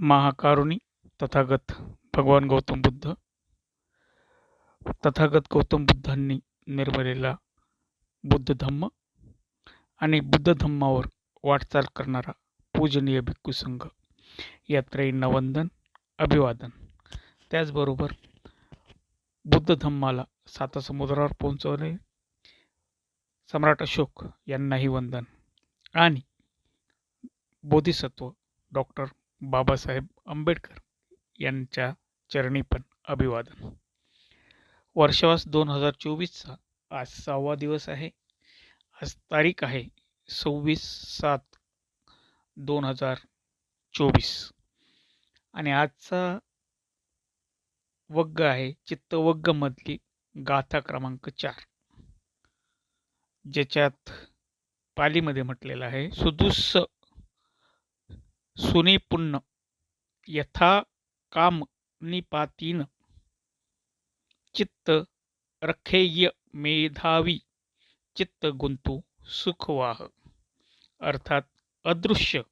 महाकारुणी तथागत भगवान गौतम बुद्ध. तथागत गौतम बुद्धांनी निर्मलेला बुद्ध धम्म आणि बुद्ध धम्मावर वाटचाल करणारा पूजनीय भिक्खू संघ यात्रेंना वंदन अभिवादन. त्याचबरोबर बुद्ध धम्माला साता समुद्रावर पोहोचवणे सम्राट अशोक यांनाही वंदन आणि बोधिसत्व डॉक्टर बाबासाहेब आंबेडकर यांच्या चरणी पण अभिवादन. वर्षवास दोन हजार चोवीसचा आज सहावा दिवस आहे. आज तारीख आहे सव्वीस सात दोन हजार चोवीस. आणि आजचा वग्ग आहे चित्तवग्गमधली गाथा क्रमांक चार. ज्याच्यात पालीमध्ये म्हटलेलं आहे सुदुस्स सुनिपुन्न यथा काम निपातीन चित्त रखेय मेधावी चित्त गुंतू सुखवाह अर्थात अदृश्य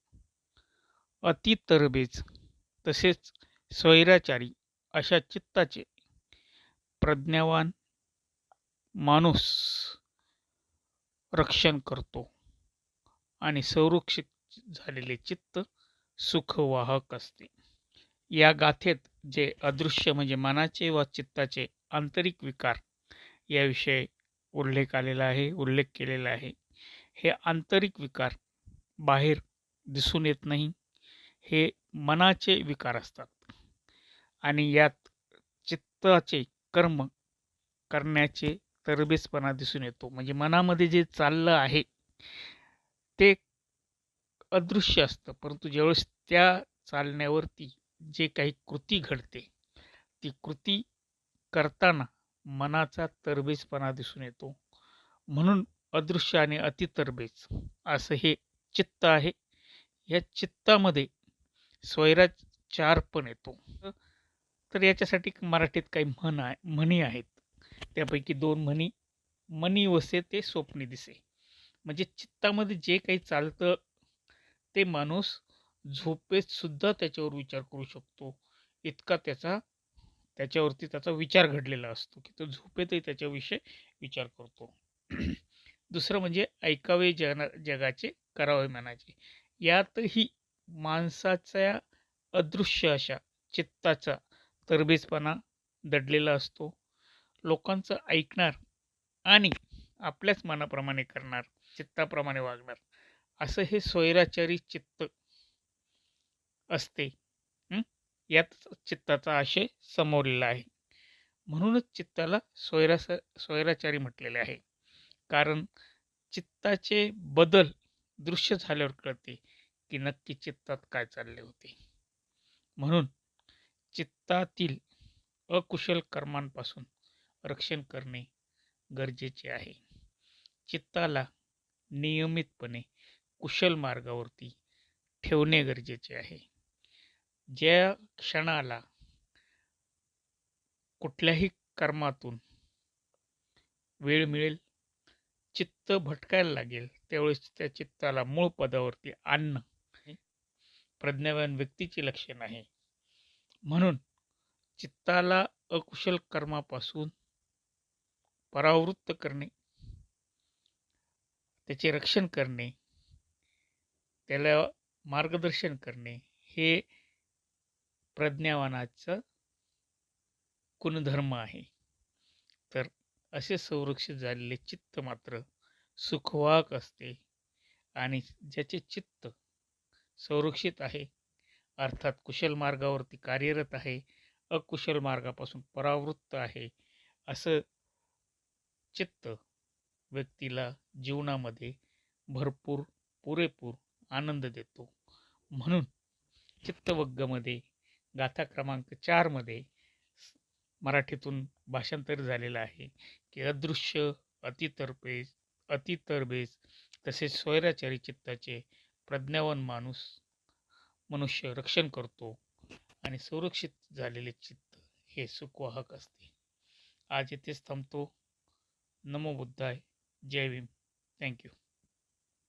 अतितरबेज तसेच स्वैराचारी अशा चित्ताचे प्रज्ञावान माणूस रक्षण करतो. आणि संरक्षित झालेले चित्त सुखवाहक असते. या गाथेत जे अदृश्य म्हणजे मनाचे व चित्ताचे आंतरिक विकार याविषयी उल्लेख आलेला आहे उल्लेख केलेला आहे. हे आंतरिक विकार बाहेर दिसून येत नाही. हे मनाचे विकार असतात. आणि यात चित्ताचे कर्म करण्याचे तरबेजपणा दिसून येतो. म्हणजे मनामध्ये जे चाललं आहे ते अदृश्य असतं. परंतु ज्यावेळेस त्या चालण्यावरती जे काही कृती घडते ती कृती करताना मनाचा तरबेजपणा दिसून येतो. म्हणून अदृश्य आणि अतितरबेज असं हे चित्त आहे. या चित्तामध्ये स्वैराचार पण येतो. तर याच्यासाठी मराठीत काही म्हण आहे म्हणी आहेत. त्यापैकी दोन म्हणी मनी वसे ते स्वप्नी दिसे. म्हणजे चित्तामध्ये जे काही चालतं ते माणूस झोपेत सुद्धा त्याच्यावर विचार करू शकतो. इतका त्याचा त्याच्यावरती त्याचा विचार घडलेला असतो की तो झोपेतही त्याच्याविषयी विचार करतो. दुसरं म्हणजे ऐकावे जन जगाचे करावे मनाचे. यातही माणसाच्या अदृश्य अशा चित्ताचा तरबेजपणा दडलेला असतो. लोकांचं ऐकणार आणि आपल्याच मनाप्रमाणे करणार चित्ताप्रमाणे वागणार. असं हे स्वैराचारी चित्त असते. यात चित्ताचा आशय समोरलेला आहे. म्हणूनच चित्ताला स्वैरास स्वैराचारी म्हटलेले आहे. कारण चित्ताचे बदल दृश्य झाल्यावर कळते की नक्की चित्तात काय चालले होते. म्हणून चित्तातील अकुशल कर्मांपासून रक्षण करणे गरजेचे आहे. चित्ताला नियमितपणे कुशल मार्गावरती ठेवणे गरजेचे आहे. ज्या क्षणाला कुठल्याही कर्मातून वेळ मिळेल चित्त भटकायला लागेल त्यावेळेस त्या चित्ताला मूळ पदावरती आणणं प्रज्ञावान व्यक्तीचे लक्षण आहे. म्हणून चित्ताला अकुशल कर्मापासून परावृत्त करणे त्याचे रक्षण करणे त्याला मार्गदर्शन करणे हे प्रज्ञावानाचं गुणधर्म आहे. तर असे संरक्षित झालेले चित्त मात्र सुखवाक असते आणि ज्याचे चित्त संरक्षित आहे अर्थात कुशल मार्गावरती कार्यरत आहे अकुशल मार्गापासून परावृत्त आहे असं चित्त व्यक्तीला जीवनामध्ये भरपूर पुरेपूर आनंद देतो. म्हणून चित्तवग्गमध्ये गाथा क्रमांक चारमध्ये मराठीतून भाषांतर झालेलं आहे की अदृश्य अतितरबेज अतितरबेज तसेच स्वैराचारी चित्ताचे प्रज्ञावन माणूस मनुष्य रक्षण करतो आणि सुरक्षित झालेले चित्त हे सुखवाहक असते. आज येथेच थांबतो. नमो बुद्धाय. जय भीम. थँक्यू